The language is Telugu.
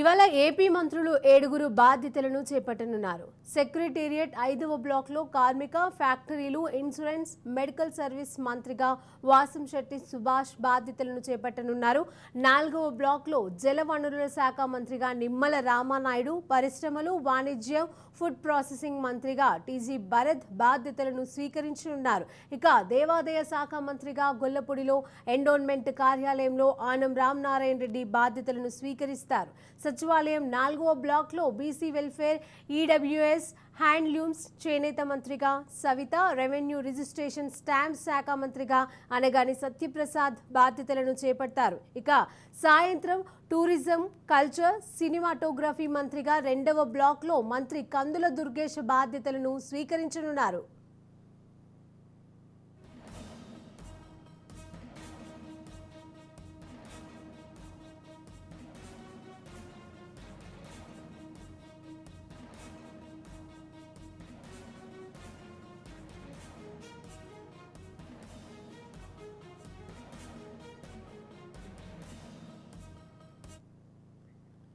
ఇవాళ ఏపీ మంత్రులు ఏడుగురు బాధ్యతలను చేపట్టనున్నారు. సెక్రటేరియట్ ఐదవ బ్లాక్లో కార్మిక ఫ్యాక్టరీలు ఇన్సూరెన్స్ మెడికల్ సర్వీస్ మంత్రిగా వాసం శెట్టి సుభాష్ బాధ్యతలను చేపట్టనున్నారు. నాలుగవ బ్లాక్లో జలవనరుల శాఖ మంత్రిగా నిమ్మల రామానాయుడు పరిశ్రమలు వాణిజ్యం ఫుడ్ ప్రాసెసింగ్ మంత్రిగా టీజీ భరత్ బాధ్యతలను స్వీకరించనున్నారు. ఇక దేవాదాయ శాఖ మంత్రిగా గొల్లపూడిలో ఎండోన్మెంట్ కార్యాలయంలో ఆనం రామనారాయణ రెడ్డి బాధ్యతలను స్వీకరిస్తారు. సచివాలయం నాలుగవ బ్లాక్లో బీసీ వెల్ఫేర్ ఈడబ్ల్యూఎస్ హ్యాండ్లూమ్స్ చేనేత మంత్రిగా సవిత రెవెన్యూ రిజిస్ట్రేషన్ స్టాంప్ శాఖ మంత్రిగా అనగాని సత్యప్రసాద్ బాధ్యతలను చేపట్టారు ఇక సాయంత్రం టూరిజం కల్చర్ సినిమాటోగ్రఫీ మంత్రిగా రెండవ బ్లాక్లో మంత్రి కందుల దుర్గేష్ బాధ్యతలను స్వీకరించనున్నారు.